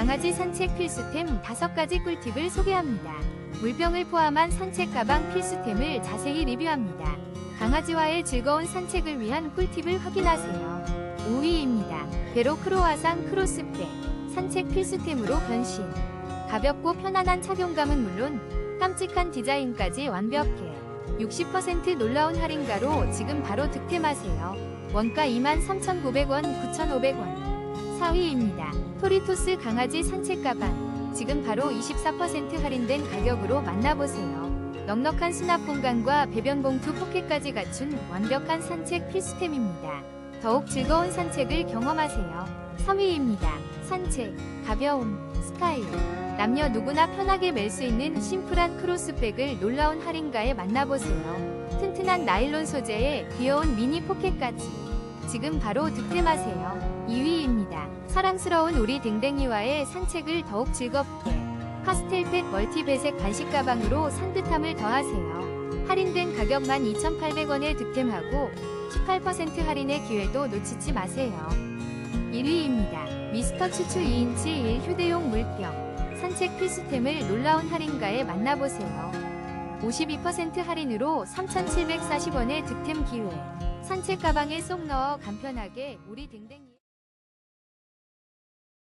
강아지 산책 필수템 5가지 꿀팁을 소개합니다. 물병을 포함한 산책 가방 필수템을 자세히 리뷰합니다. 강아지와의 즐거운 산책을 위한 꿀팁을 확인하세요. 5위입니다. 베로 크로아상 크로스백 산책 필수템으로 변신. 가볍고 편안한 착용감은 물론 깜찍한 디자인까지 완벽해. 60% 놀라운 할인가로 지금 바로 득템하세요. 원가 23,900원, 9,500원. 4위입니다. 토리토스 강아지 산책 가방. 지금 바로 24% 할인된 가격으로 만나보세요. 넉넉한 수납 공간과 배변 봉투 포켓까지 갖춘 완벽한 산책 필수템입니다. 더욱 즐거운 산책을 경험하세요. 3위입니다. 산책, 가벼움, 스타일. 남녀 누구나 편하게 멜 수 있는 심플한 크로스백을 놀라운 할인가에 만나보세요. 튼튼한 나일론 소재에 귀여운 미니 포켓까지. 지금 바로 득템하세요. 2위입니다. 사랑스러운 우리 댕댕이와의 산책을 더욱 즐겁게. 파스텔백 멀티배색 간식 가방으로 산뜻함을 더하세요. 할인된 가격 12,800원에 득템하고 18% 할인의 기회도 놓치지 마세요. 1위입니다. 미스터 추추 2인치 1 휴대용 물병. 산책 필수템을 놀라운 할인가에 만나보세요. 52% 할인으로 3,740원의 득템 기회. 산책 가방에 쏙 넣어 간편하게 우리 댕댕이